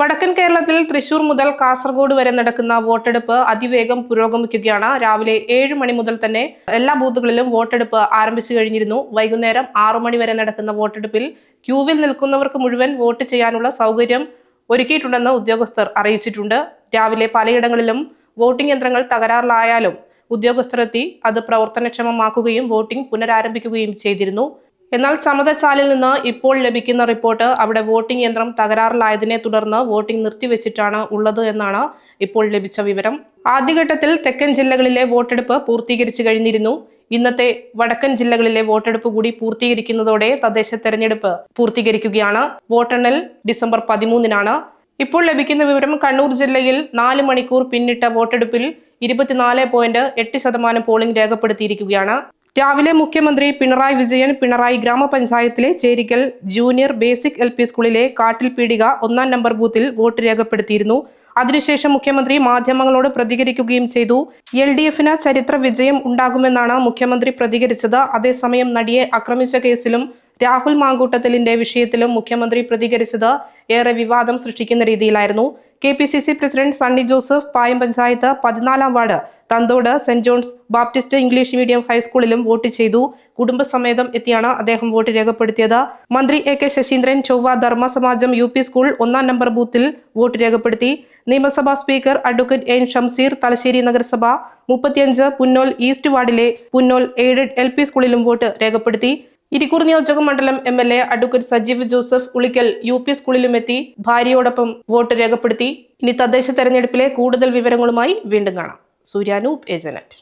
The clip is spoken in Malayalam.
വടക്കൻ കേരളത്തിൽ തൃശൂർ മുതൽ കാസർഗോഡ് വരെ നടക്കുന്ന വോട്ടെടുപ്പ് അതിവേഗം പുരോഗമിക്കുകയാണ്. രാവിലെ ഏഴ് മണി മുതൽ തന്നെ എല്ലാ ബൂത്തുകളിലും വോട്ടെടുപ്പ് ആരംഭിച്ചു കഴിഞ്ഞിരുന്നു. വൈകുന്നേരം ആറു മണി വരെ നടക്കുന്ന വോട്ടെടുപ്പിൽ ക്യൂവിൽ നിൽക്കുന്നവർക്ക് മുഴുവൻ വോട്ട് ചെയ്യാനുള്ള സൗകര്യം ഒരുക്കിയിട്ടുണ്ടെന്ന് ഉദ്യോഗസ്ഥർ അറിയിച്ചിട്ടുണ്ട്. രാവിലെ പലയിടങ്ങളിലും വോട്ടിംഗ് യന്ത്രങ്ങൾ തകരാറിലായാലും ഉദ്യോഗസ്ഥരെത്തി അത് പ്രവർത്തനക്ഷമമാക്കുകയും വോട്ടിംഗ് പുനരാരംഭിക്കുകയും ചെയ്തിരുന്നു. എന്നാൽ ചമതച്ചാലിൽ നിന്ന് ഇപ്പോൾ ലഭിക്കുന്ന റിപ്പോർട്ട് അവിടെ വോട്ടിംഗ് യന്ത്രം തകരാറിലായതിനെ തുടർന്ന് വോട്ടിംഗ് നിർത്തിവെച്ചിട്ടാണ് ഉള്ളത് എന്നാണ് ഇപ്പോൾ ലഭിച്ച വിവരം. ആദ്യഘട്ടത്തിൽ തെക്കൻ ജില്ലകളിലെ വോട്ടെടുപ്പ് പൂർത്തീകരിച്ചു കഴിഞ്ഞിരുന്നു. ഇന്നത്തെ വടക്കൻ ജില്ലകളിലെ വോട്ടെടുപ്പ് കൂടി പൂർത്തീകരിക്കുന്നതോടെ തദ്ദേശ തെരഞ്ഞെടുപ്പ് പൂർത്തീകരിക്കുകയാണ്. വോട്ടെണ്ണൽ ഡിസംബർ പതിമൂന്നിനാണ്. ഇപ്പോൾ ലഭിക്കുന്ന വിവരം കണ്ണൂർ ജില്ലയിൽ നാല് മണിക്കൂർ പിന്നിട്ട വോട്ടെടുപ്പിൽ ഇരുപത്തിനാല് പോയിന്റ് എട്ട് ശതമാനം പോളിംഗ് രേഖപ്പെടുത്തിയിരിക്കുകയാണ്. രാവിലെ മുഖ്യമന്ത്രി പിണറായി വിജയൻ പിണറായി ഗ്രാമപഞ്ചായത്തിലെ Cherikkal junior basic L P സ്കൂളിലെ കാട്ടിൽ പീടിക ഒന്നാം നമ്പർ ബൂത്തിൽ വോട്ട് രേഖപ്പെടുത്തിയിരുന്നു. അതിനുശേഷം മുഖ്യമന്ത്രി മാധ്യമങ്ങളോട് പ്രതികരിക്കുകയും ചെയ്തു. എൽ ഡി എഫിന് ചരിത്ര വിജയം ഉണ്ടാകുമെന്നാണ് മുഖ്യമന്ത്രി പ്രതികരിച്ചത്. അതേസമയം നടിയെ ആക്രമിച്ച കേസിലും രാഹുൽ മാങ്കൂട്ടത്തിലിന്റെ വിഷയത്തിലും മുഖ്യമന്ത്രി പ്രതികരിച്ചത് ഏറെ വിവാദം സൃഷ്ടിക്കുന്ന രീതിയിലായിരുന്നു. K P C C president Sunny Joseph Payam panchayat പതിനാലാം ward Thanthode saint John's Baptist English medium ഹൈസ്കൂളിലും vote ചെയ്തു. കുടുംബസമേതം എത്തിയാണ് അദ്ദേഹം വോട്ട് രേഖപ്പെടുത്തിയത്. മന്ത്രി A K Saseendran Chovva Dharmasamajam U P school ഒന്നാം നമ്പർ ബൂത്തിൽ വോട്ട് രേഖപ്പെടുത്തി. നിയമസഭാ speaker advocate N Shamseer Thalassery നഗരസഭ മുപ്പത്തിയഞ്ച് പുന്നോൽ ഈസ്റ്റ് വാർഡിലെ പുന്നോൽ എയ്ഡഡ് എൽ സ്കൂളിലും വോട്ട് രേഖപ്പെടുത്തി. ഇരിക്കൂർ നിയോജക മണ്ഡലം M L A advocate Sajeev Joseph Ulikkal U P സ്കൂളിലുമെത്തി ഭാര്യയോടൊപ്പം വോട്ട് രേഖപ്പെടുത്തി. ഇനി തദ്ദേശ തെരഞ്ഞെടുപ്പിലെ കൂടുതൽ വിവരങ്ങളുമായി വീണ്ടും കാണാം. സൂര്യാനൂപ് ഏജനറ്റ്.